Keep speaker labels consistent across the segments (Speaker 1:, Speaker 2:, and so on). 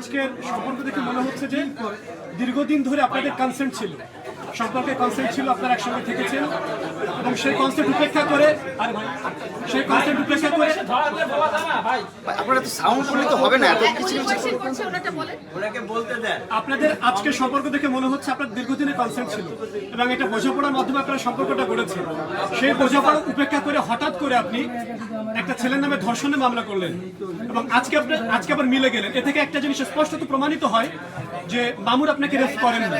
Speaker 1: আজকের সম্পর্ক দেখে মনে হচ্ছে যে দীর্ঘদিন ধরে আপনাদের কনসেন্ট ছিল। সম্পর্কে কনসেন্ট ছিল আপনারা একসঙ্গে থেকেছেন। এবং সেই কনসেপ্ট উপেক্ষা করে আরে ভাই সেই কনসেপ্ট উপেক্ষা করে
Speaker 2: আপনারা তো সাউন্ড করলে তো হবে না এত কিছু
Speaker 3: উনি কোয়েশ্চেন করছে ওনাটা
Speaker 1: আপনাদের আজকের সম্পর্ক দেখে মনে হচ্ছে আপনার দীর্ঘদিনের কনসেপ্ট ছিল। এবং এটা বোঝাপড়ার মাধ্যমে আপনারা সম্পর্কটা গড়েছেন। সেই বোঝাপড়া উপেক্ষা করে হঠাৎ করে আপনি একটা ছেলের নামে ধর্ষণের মামলা করলেন। এবং আজকে আপনি আজকে আবার মিলে গেলেন। এ থেকে একটা জিনিস স্পষ্টত প্রমাণিত হয় যে মামুর আপনাকে রেফ করেন না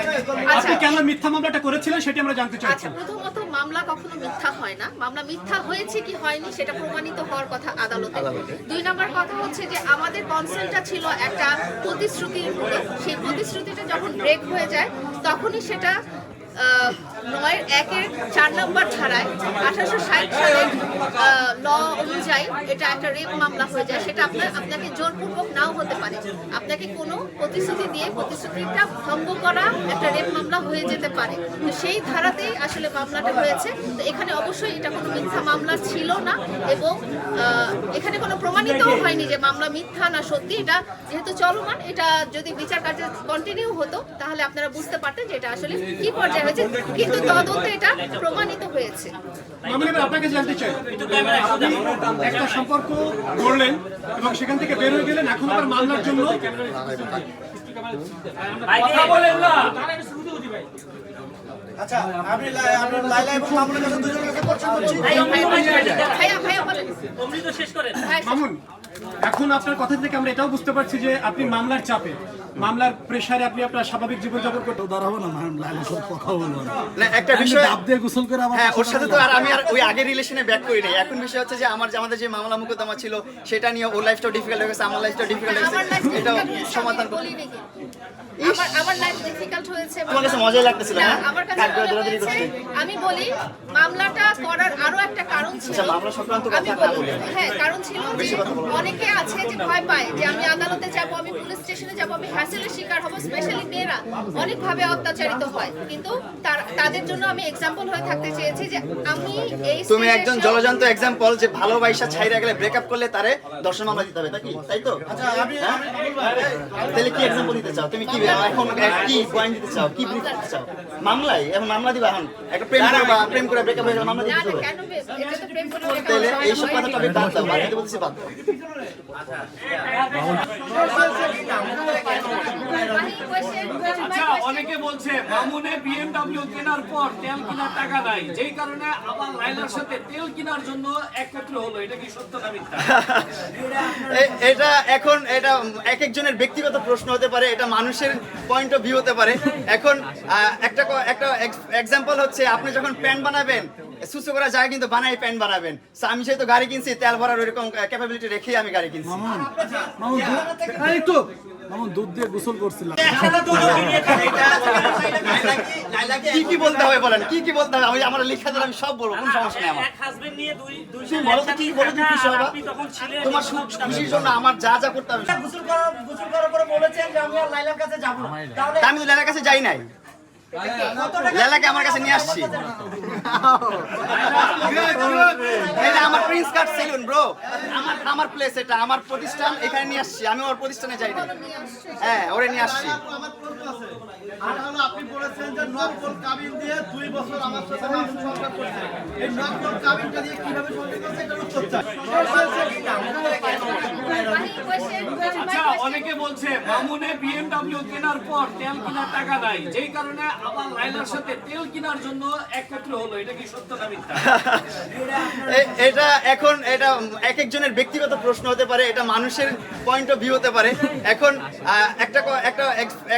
Speaker 1: আপনি কেন মিথ্যা মামলাটা করেছিলেন সেটি আমরা জানতে চাইছি।
Speaker 3: আচ্ছা প্রথমত মামলা কখনো মিথ্যা হয় না। মামলা মিথ্যা হয়েছে কি হয়নি সেটা প্রমাণিত হওয়ার কথা আদালতে। দুই নম্বর কথা হচ্ছে যে আমাদের কনসেন্টটা ছিল একটা প্রতিশ্রুতির উপরে সেই প্রতিশ্রুতিটা যখন ব্রেক হয়ে যায় তখনই সেটা নয়ের একের চার নম্বর ধারায় আঠারোশো ষাট সালের ল অনুযায়ী এটা একটা রেপ মামলা হয়ে যায়। সেটা আপনার, আপনাকে জোরপূর্বক নাও হতে পারে। আপনাকে কোনো প্রতিশ্রুতি দিয়ে প্রতিশ্রুতিটা ভঙ্গ করা একটা রেপ মামলা হয়ে যেতে পারে। তো সেই ধারাতেই আসলে মামলাটা হয়েছে। তো এখানে অবশ্যই এটা কোনো মিথ্যা মামলা ছিল না এবং এখানে কোনো প্রমাণিতও হয়নি যে মামলা মিথ্যা না সত্যি। এটা যেহেতু চলমান, এটা যদি বিচার কার্য কন্টিনিউ হতো, তাহলে আপনারা বুঝতে পারতেন যে এটা আসলে কি পর্যায়ে হয়েছে কিন্তু তদন্তে এটা প্রমাণিত হয়েছে।
Speaker 1: আপনাকে জানতে চাই আপনি একটা সম্পর্ক করলেন এবং সেখান থেকে বের হয়ে গেলেন এখন আবার মামলার জন্য?
Speaker 4: আচ্ছা লাইলা এবং মামুনের কাছে দুজনের কাছে
Speaker 3: বলেন।
Speaker 1: মামুন এখন আপনার কথা থেকে আমরা এটাও বুঝতে পারছি যে আপনি মামলার চাপে মামলার প্রেসারে আপনি আপনার স্বাভাবিক জীবনযাপন করতে
Speaker 4: দাঁড়াবো না ম্যাম লাইলা সব কথা বলব না।
Speaker 2: না একটা বিষয়
Speaker 4: ডাব দিয়ে গোসল করে আবার
Speaker 2: হ্যাঁ ওর সাথে তো আর আমি আর ওই আগের রিলেশনে ব্যাক করি নাই। এখন বিষয় হচ্ছে যে আমার যে আমাদের যে মামলা মোকদ্দমা ছিল সেটা নিয়ে ওর লাইফটাও ডিফিকাল্ট হয়ে গেছে আমার লাইফটাও ডিফিকাল্ট হয়ে
Speaker 3: আমার
Speaker 2: গেছে। এটাও সমাধান করতে।
Speaker 3: আমার আমার লাইফ ডিফিকাল্ট হয়েছে
Speaker 2: তোমার কাছে মজাই লাগতেছিল,
Speaker 3: না,
Speaker 2: হ্যাঁ?
Speaker 3: আমার কাছে হয়েছে। আমি বলি মামলাটা করার আরও একটা কারণ ছিল।
Speaker 2: আচ্ছা, মামলা সংক্রান্ত কথা
Speaker 3: বলি হ্যাঁ কারণ ছিল যে অনেকে আছে যে ভয় পায় যে আমি আদালতে যাব আমি পুলিশ স্টেশনে যাব আমি হ্যাসেলের শিকার হব। স্পেশালি মেয়েরা অনেকভাবে অত্যাচারিত হয়। কিন্তু তাদের জন্য আমি এক্সাম্পল হয়ে থাকতে চেয়েছি যে আমি এই
Speaker 2: তুমি একজন জলজান্ত এক্সাম্পল যে ভালোবাসা ছাইরা গেলে ব্রেকআপ করলে তারে দর্শন মামলা দিতে হবে তাই কি? তাই তো? হ্যাঁ? তাহলে কি এক্সাম্পল দিতে চাও? তুমি কি এখন কি পয়েন্ট দিতে চাও? কি brief দিতে চাও? মামলাই এখন মামলা দিবা এখন? একটা প্রেম করবা প্রেম করে ব্রেকআপ হয়ে গেলে মামলা দিতে
Speaker 3: না
Speaker 2: হবে?
Speaker 3: কেন বে- এটা তো প্রেম করে লেখা
Speaker 2: তাহলে। এইসব কথা টপিক বাদ দাও বাদ দিতে বলতেছি বাদ দাও।
Speaker 5: অনেকে বলছে মামুনে কেনার পর তেল কেনার টাকা নাই। যেই কারণে আবার সাথে তেল কেনার জন্য একত্র হলো। এটা কি সত্য
Speaker 2: এটা এখন এটা এক একজনের ব্যক্তিগত প্রশ্ন হতে পারে, এটা মানুষের পয়েন্ট অফ ভিউ হতে পারে। এখন একটা একটা এক্সাম্পল হচ্ছে, আপনি যখন প্যান্ট বানাবেন সুসু করা যায় কিন্তু বানাই প্যান্ট বানাবেন। আমি যেহেতু গাড়ি কিনছি তেল ভরার ওইরকম ক্যাপাবিলিটি রেখেই আমি গাড়ি কিনছি।
Speaker 4: মামুন মামুন দুধ এই একটু মামুন দুধ দিয়ে গোসল করছিলাম।
Speaker 2: কি কি বলতে হবে বলেন কি কি বলতে হবে? আমি আমার লেখা ধরে আমি সব বলব কোনো সমস্যা নেই আমার।
Speaker 6: এক হাজবেন্ড নিয়ে দুই দুই
Speaker 2: তুমি বলো তো কি বলো তুমি খুশি হবা
Speaker 6: আপনি তখন ছিলেন
Speaker 2: তোমার খুশির জন্য আমার যা যা করতে হবে।
Speaker 4: গোসল করার গোসল করার পরে বলেছেন যে আমি আর লাইলার কাছে যাব না।
Speaker 2: তা আমি তো লেলার কাছে যাই নাই। লেলাকে আমার কাছে নিয়ে আসছি। এটা আমার প্রিন্স কাট সেলুন ব্রো আমার আমার প্লেস এটা আমার প্রতিষ্ঠান এখানে নিয়ে আসছি। আমি ওর প্রতিষ্ঠানে যাই না হ্যাঁ ওরে নিয়ে আসছি।
Speaker 4: আর হলো আপনি বলেছেন যে নকল কাবিন দিয়ে দুই বছর আমার সাথে সংসার করছে। এই নকল কাবিনটা দিয়ে কীভাবে সংসার করছে এটা উত্তর চাই
Speaker 3: মানে question,
Speaker 5: আচ্ছা অনেকে বলছে মামুনে বিএমডব্লিউ কেনার পর তেল কেনার টাকা নাই। যেই কারণে আবার লাইলার সাথে তেল কেনার জন্য একত্র হলো। এটা কি সত্য না মিথ্যা?
Speaker 2: এটা এখন এটা এক একজনের ব্যক্তিগত প্রশ্ন হতে পারে এটা মানুষের পয়েন্ট অফ ভিউ হতে পারে। এখন একটা একটা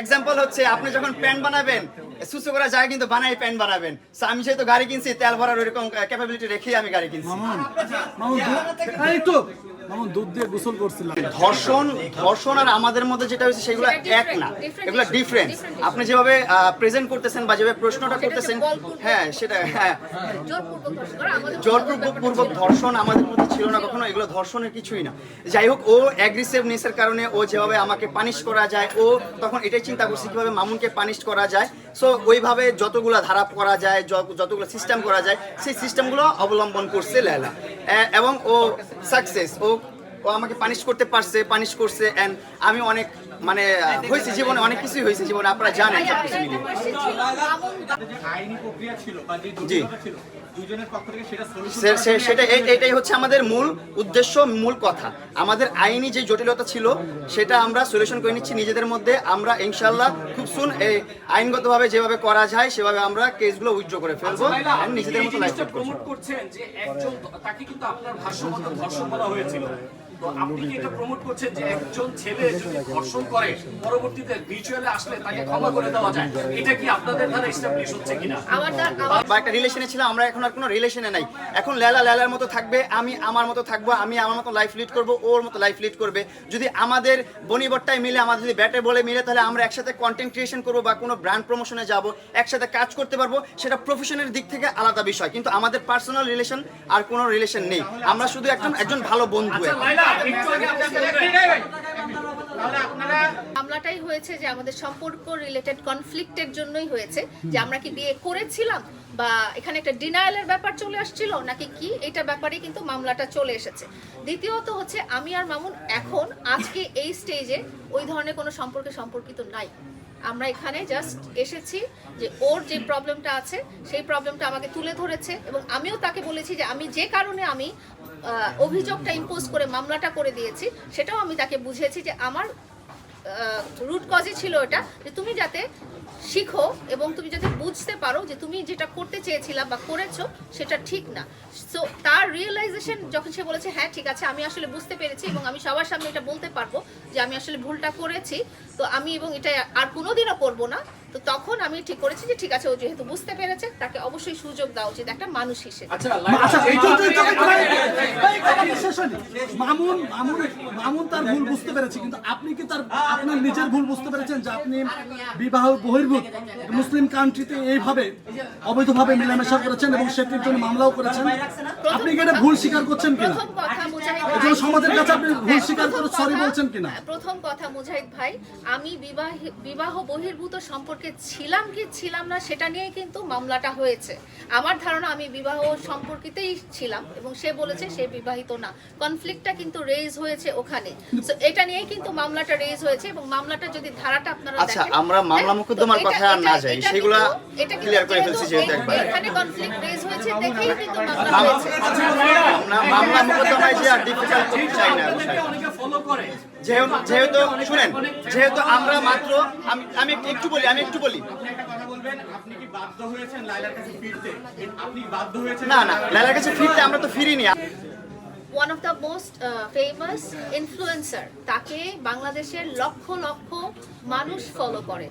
Speaker 2: এক্সাম্পল হচ্ছে আপনি যখন প্যান্ট বানাবেন সুসু করা যায় কিন্তু বানাই প্যান্ট বানাবেন। আমি যেহেতু গাড়ি কিনছি তেল ভরার ওইরকম ক্যাপাবিলিটি রেখেই আমি গাড়ি কিনছি।
Speaker 4: মামুন মামুন দুধ দিয়ে গোসল করছিলাম।
Speaker 2: ধর্ষণ ধর্ষণ আর আমাদের মধ্যে যেটা হয়েছে সেগুলো এক না। এগুলো ডিফারেন্স আপনি যেভাবে প্রেজেন্ট করতেছেন বা যেভাবে প্রশ্নটা করতেছেন হ্যাঁ সেটা হ্যাঁ।
Speaker 3: জোরপূর্বক ধর্ষণ আমাদের
Speaker 2: প্রতি ছিল না কখনো এগুলো ধর্ষণের কিছুই না। যাই হোক ও অ্যাগ্রেসিভনেসের কারণে ও যেভাবে আমাকে পানিশ করা যায় ও তখন এটাই চিন্তা করছে কীভাবে মামুনকে পানিশ করা যায়। সো ওইভাবে যতগুলো ধারা করা যায় যতগুলো সিস্টেম করা যায় সেই সিস্টেমগুলো অবলম্বন করছে লেলা। এবং ও সাকসেস ও ও আমাকে পানিশ করতে পারছে পানিশ করছে অ্যান্ড আমি অনেক মানে হয়েছে জীবনে অনেক কিছুই হয়েছে জীবনে আপনারা জানেন সব কিছু মিলিয়ে। জি।
Speaker 6: সেটা
Speaker 2: এটাই হচ্ছে আমাদের মূল উদ্দেশ্য মূল কথা। আমাদের আইনি যে জটিলতা ছিল সেটা আমরা সলিউশন করে নিচ্ছি নিজেদের মধ্যে। আমরা ইনশাল্লাহ খুব সুন এই আইনগতভাবে যেভাবে করা যায় সেভাবে আমরা কেসগুলো উইথড্র করে ফেলব
Speaker 5: লাইলা,
Speaker 2: নিজেদের মতো লাইফ
Speaker 5: প্রমোট করছেন যে একজন তাকে কিন্তু আপনার ভাষ্যমত ধর্ষণ করা হয়েছিল। তো আপনি কি এটা প্রমোট করছেন যে একজন ছেলে যদি ধর্ষণ করে পরবর্তীতে ভিজুয়ালে আসলে তাকে ক্ষমা করে দেওয়া যায়? এটা কি আপনাদের দ্বারা এস্টাবলিশ হচ্ছে কিনা?
Speaker 3: আমার
Speaker 2: বা একটা রিলেশনে ছিলাম আমরা এখন আর কোনো রিলেশনে নাই। এখন লেলা লেলার মতো থাকবে আমি আমার মতো থাকব আমি আমার মতো লাইফ লিড করব ওর মতো লাইফ লিড করবে। যদি আমাদের বনিবট্টায় মিলে আমাদের যদি ব্যাটে বলে মিলে তাহলে আমরা একসাথে কন্টেন্ট ক্রিয়েশন করব বা কোনো ব্র্যান্ড প্রমোশনে যাব একসাথে কাজ করতে পারব সেটা প্রফেশনের দিক থেকে আলাদা বিষয়। কিন্তু আমাদের পার্সোনাল রিলেশন আর কোনো রিলেশন নেই। আমরা শুধু একজন একজন ভালো বন্ধু
Speaker 3: মামলাটাই হয়েছে যে আমাদের সম্পর্ক রিলেটেড কনফ্লিক্টের জন্যই হয়েছে, যে আমরা কি বিয়ে করেছিলাম বা এখানে একটা ডিনায়ালের ব্যাপার চলে আসছিল নাকি কি, এটা ব্যাপারে কিন্তু মামলাটা চলে এসেছে। দ্বিতীয়ত হচ্ছে, আমি আর মামুন এখন আজকে এই স্টেজে ওই ধরনের কোনো সম্পর্কে সম্পর্কিত নাই। আমরা এখানে জাস্ট এসেছি যে ওর যে প্রবলেমটা আছে, সেই প্রবলেমটা আমাকে তুলে ধরেছে এবং আমিও তাকে বলেছি যে আমি যে কারণে আমি অভিযোগটা ইম্পোজ করে মামলাটা করে দিয়েছি, সেটাও আমি তাকে বুঝিয়েছি যে আমার রুট কজে ছিল এটা, যে তুমি যাতে শিখো এবং তুমি যাতে বুঝতে পারো যে তুমি যেটা করতে চেয়েছিলা বা করেছ, সেটা ঠিক না। সো তার রিয়েলাইজেশন যখন সে বলেছে হ্যাঁ ঠিক আছে, আমি আসলে বুঝতে পেরেছি এবং আমি সবার সামনে এটা বলতে পারব যে আমি আসলে ভুলটা করেছি, তো আমি এবং এটা আর কোনোদিনও করব না। তো তখন আমি ঠিক করেছি যে ঠিক আছে ও যেহেতু বুঝতে পেরেছে তাকে অবশ্যই সুযোগ দেওয়া উচিত একটা মানুষ হিসেবে।
Speaker 5: আচ্ছা
Speaker 7: আচ্ছা। মামুন মামুন মামুন তার ভুল বুঝতে পেরেছে কিন্তু আপনি কি তার আপনার নিজের ভুল বুঝতে পেরেছেন যে আপনি বিবাহ বহির্ভূত মুসলিম কান্ট্রিতে এইভাবে অবৈধভাবে মেলামেশা করেছেন এবং সেটির জন্য মামলাও করেছেন? আপনি কি এটা ভুল স্বীকার করছেন কিনা?
Speaker 3: প্রথম কথা মুজাহিদ
Speaker 7: এই জন্য
Speaker 3: ভাই-
Speaker 7: সমাজের কাছে আপনি ভুল
Speaker 3: হ্যাঁ,
Speaker 7: স্বীকার করে
Speaker 3: প্রথম
Speaker 7: সরি
Speaker 3: কথা-
Speaker 7: বলছেন কিনা?
Speaker 3: প্রথম কথা মুজাহিদ ভাই আমি বিবাহ বিবাহ বহির্ভূত সম্পর্কে ছিলাম কি ছিলাম না সেটা নিয়ে কিন্তু মামলাটা হয়েছে। আমার ধারণা আমি বিবাহ সম্পর্কিতেই ছিলাম এবং সে বলেছে সে বিবাহিত না। কনফ্লিক্টটা কিন্তু রেজ হয়েছে ওখানে। So, এটা নিয়েই কিন্তু মামলাটা রেজ হয়েছে এবং মামলাটা যদি ধারাটা আপনারা
Speaker 2: আচ্ছা, আমরা মামলা
Speaker 3: হ্যাঁ,
Speaker 2: মোকদ্দমার
Speaker 3: তো
Speaker 2: আর না যাই, সেগুলা
Speaker 3: এটা
Speaker 2: clear করে ফেলছি যেহেতু একবার।
Speaker 3: এখানে কনফ্লিক্ট রেজ হয়েছে দেখেই কিন্তু মামলা
Speaker 2: মামলা-
Speaker 3: হয়েছে।
Speaker 2: আমরা মামলা মোকদ্দমায় যে আর ডিফিকাল্ট করতে চাই না
Speaker 5: অনেকে ফলো করে
Speaker 2: যেহেতু যেহেতু শুনেন যেহেতু আমরা মাত্র আমি আমি একটু বলি আমি একটু বলি।
Speaker 6: আপনি একটা কথা বলবেন আপনি কি বাধ্য হয়েছেন লাইলার কাছে ফিরতে? আপনি বাধ্য হয়েছেন
Speaker 2: না না লাইলার কাছে ফিরতে আমরা তো ফিরিনি।
Speaker 3: One of the most famous influencer তাকে বাংলাদেশের লক্ষ লক্ষ মানুষ ফলো করে।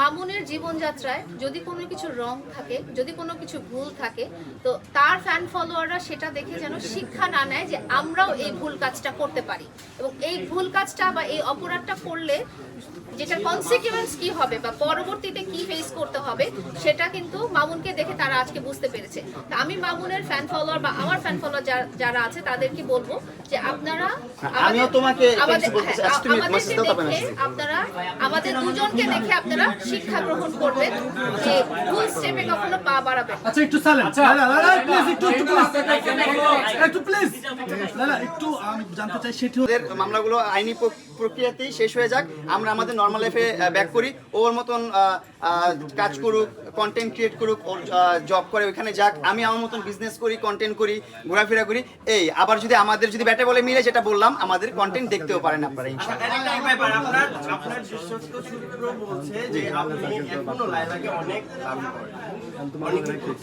Speaker 3: মামুনের জীবনযাত্রায় যদি কোনো কিছু রং থাকে, যদি কোনো কিছু ভুল থাকে, তো তার ফ্যান ফলোয়াররা সেটা দেখে যেন শিক্ষা না নেয় যে আমরাও এই ভুল কাজটা করতে পারি। এবং এই ভুল কাজটা বা এই অপরাধটা করলে যেটা কনসিকুয়েন্স কি হবে বা পরবর্তীতে কি ফেস করতে হবে, সেটা কিন্তু মামুনকে দেখে তারা আজকে বুঝতে পেরেছে। আমি মামুনের ফ্যান ফলোয়ার বা আমার ফ্যান ফলোয়ার যারা আছে, তাদেরকে বলব যে আপনারা
Speaker 2: আমিও তোমাকে একটা।
Speaker 3: হ্যাঁ,
Speaker 2: আচ্ছা,
Speaker 3: আপনারা আমাদের দুজনকে দেখে আপনারা শিক্ষা গ্রহণ করবেন যে ভুল স্টেপে কখনো পা বাড়াবেন।
Speaker 7: আচ্ছা একটু সাইলেন্ট লালা লালা প্লিজ একটু একটু প্লিজ একটু প্লিজ লালা একটু আমি জানতে চাই সেটি
Speaker 2: মামলাগুলো আইনি প্রক্রিয়াতেই শেষ হয়ে যাক। আমরা আমাদের নর্মাল লাইফে ব্যাক করি। ওর মতন কাজ করুক কন্টেন্ট ক্রিয়েট করুক ওর জব করে ওইখানে যাক। আমি আমার মতন বিজনেস করি কন্টেন্ট করি ঘোরাফেরা করি। এই আবার যদি আমাদের যদি ব্যাটে বলে মিলে যেটা বললাম আমাদের কন্টেন্ট দেখতেও পারেন আপনারা
Speaker 8: যে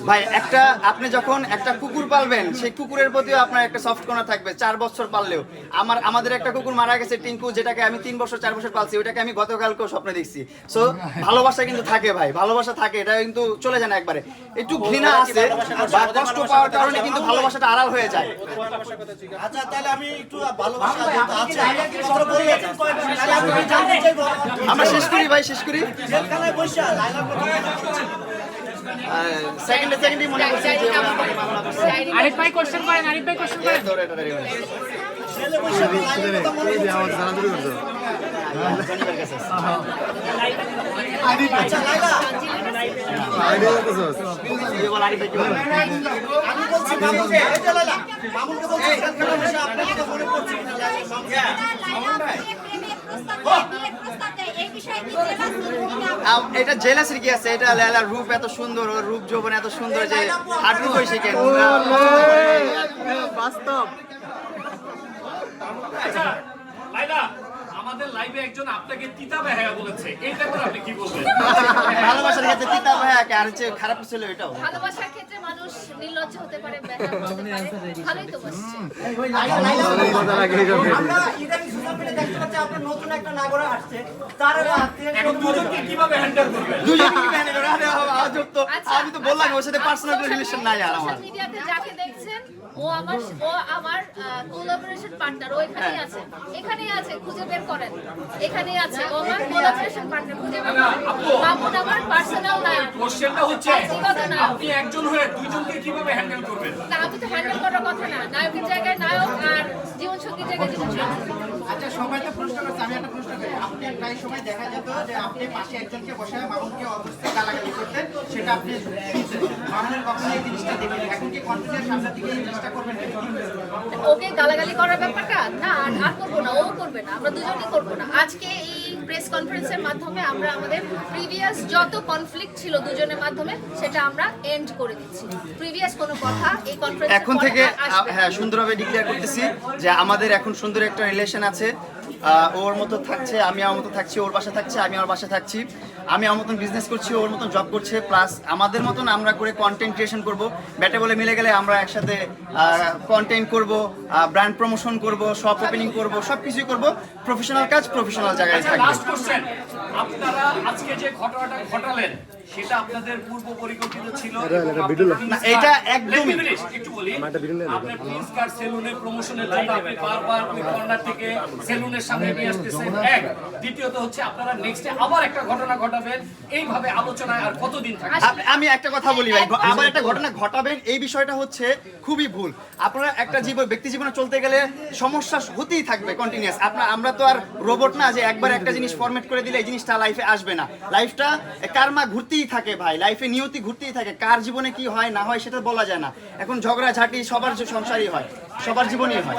Speaker 2: ভাই একটা আপনি যখন একটা কুকুর পালবেন সেই কুকুরের প্রতিও আপনার একটা সফট কর্নার থাকবে চার বছর পাললেও। আমার আমাদের একটা কুকুর মারা গেছে টিঙ্কু যেটাকে আমি তিন বছর চার বছর পালছি ওটাকে আমি গতকালকেও স্বপ্নে দেখছি। সো ভালোবাসা কিন্তু থাকে ভাই ভালোবাসা থাকে এটা কিন্তু চলে যায় না একবারে। একটু ঘৃণা আছে বা কষ্ট পাওয়ার কারণে কিন্তু ভালোবাসাটা আড়াল হয়ে যায়।
Speaker 8: আচ্ছা তাহলে আমি একটু ভালোবাসা চাইব
Speaker 2: আমরা শেষ করি ভাই শেষ করি। সেকেন্ডে সেকেন্ডে মনে করছি।
Speaker 9: আরিফ ভাই কোশ্চেন করেন আরিফ ভাই কোশ্চেন
Speaker 2: ধরে। এটা
Speaker 8: বসে বসে
Speaker 2: জেলাসের কি আছে? এটা লালার রূপ এত সুন্দর ওর রূপ যৌবন এত সুন্দর যে হাঁটু কেন বাস্তব
Speaker 5: আচ্ছা লাইলা আমাদের লাইভে একজন আপনাকে তিতা বেহায়া বলেছে। এই ব্যাপারে আপনি কি বলবেন?
Speaker 2: ভালোবাসার ক্ষেত্রে তিতা আর হচ্ছে খারাপ ছিল এটাও
Speaker 3: ভালোবাসার ক্ষেত্রে মানুষ নির্লজ্জ হতে পারে ভালোই তো বসছে।
Speaker 4: আমরা ইদানিং সোশ্যাল মিডিয়া দেখতে পাচ্ছি আপনার নতুন একটা নাগরা আসছে। তার
Speaker 5: এখন দুজনকে কীভাবে হ্যান্ডেল করবেন
Speaker 2: দুজনে কি মেনে করে আরে আজব তো।
Speaker 3: আচ্ছা,
Speaker 2: আমি তো বললাম ওর সাথে
Speaker 3: আচ্ছা,
Speaker 2: পার্সোনাল রিলেশন নাই আর আমার।
Speaker 3: social মিডিয়াতে যাকে দেখছেন ও আমার ও আমার কোলাবোরেশন পার্টনার ও এখানেই। আছে। এখানেই আছে খুঁজে বের করেন। এখানেই আছে ও আমার কোলাবোরেশন পার্টনার খুঁজে বের করেন। মামুন আমার পার্সোনাল নায়ক
Speaker 5: কোশ্চেনটা হচ্ছে আপনি একজন হয়ে দুইজনকে কীভাবে হ্যান্ডেল করবেন
Speaker 3: না তো হ্যান্ডেল করার কথা না। নায়কের জায়গায় নায়ক আর জীবন সঙ্গীর জায়গায় জীবন সঙ্গী
Speaker 4: আচ্ছা সবাই তো প্রশ্ন করছে আমি একটা প্রশ্ন করি। আপনি প্রায় সময় দেখা যেত যে আপনি পাশে একজনকে বসে মামুনকে অবশ্যই গালাগালি করতেন সেটা আপনি মামুনের কখনো এই জিনিসটা দেখেন। এখন কি কন্টিনিউ সামনের দিকে এই জিনিসটা করবেন
Speaker 3: ওকে গালাগালি করার ব্যাপারটা? না আর আর করব না ও করবে না আমরা দুজনেই করব না। আজকে এই প্রেস কনফারেন্সের মাধ্যমে আমরা আমাদের প্রিভিয়াস যত কনফ্লিক্ট ছিল দুজনের মাধ্যমে সেটা আমরা এন্ড করে দিচ্ছি। প্রিভিয়াস কোনো কথা এই কনফারেন্স
Speaker 2: এখন থেকে হ্যাঁ সুন্দরভাবে ডিক্লেয়ার করতেছি যে আমাদের এখন সুন্দর একটা রিলেশন আছে। ওর মতো থাকছে আমি আমার মতো থাকছি ওর বাসা থাকছে আমি আমার বাসা থাকছি। আমি আমার মতন বিজনেস করছি ওর মতন জব করছে প্লাস আমাদের মতন আমরা করে কন্টেন্ট ক্রিয়েশন করব। ব্যাটে বলে মিলে গেলে আমরা একসাথে কন্টেন্ট করব ব্র্যান্ড প্রমোশন করব শপ ওপেনিং করব সব কিছুই করব। প্রফেশনাল কাজ প্রফেশনাল জায়গায় থাকবে।
Speaker 5: আপনারা আজকে যে ঘটনাটা ঘটালেন সেটা আপনাদের পূর্ব পরিকল্পিত ছিল
Speaker 2: এটা
Speaker 5: finish, একটু বলি। আপনার প্রিন্স কার সেলুনের প্রমোশনের জন্য আপনি বারবার ওই কর্নার থেকে সেলুনের সামনে নিয়ে আসতেছেন। এক। দ্বিতীয়ত হচ্ছে আপনারা নেক্সটে আবার একটা ঘটনা ঘটাবেন এইভাবে আলোচনায় আর কতদিন থাকবে?
Speaker 2: আমি একটা কথা বলি ভাই আবার একটা ঘটনা ঘটাবেন এই বিষয়টা হচ্ছে খুবই ভুল। আপনারা একটা জীবন ব্যক্তি জীবনে চলতে গেলে সমস্যা হতেই থাকবে কন্টিনিউয়াস আপনার আমরা তো আর রোবট না যে একবার একটা জিনিস ফরম্যাট করে দিলে এই জিনিসটা লাইফে আসবে না। লাইফটা কারমা ঘুরতেই থাকে ভাই লাইফে নিয়তি ঘুরতেই থাকে, কার জীবনে কি হয়, না হয় সেটা বলা যায় না। এখন ঝগড়া, ঝাঁটি সবার সংসারই হয়, সবার জীবনই হয়।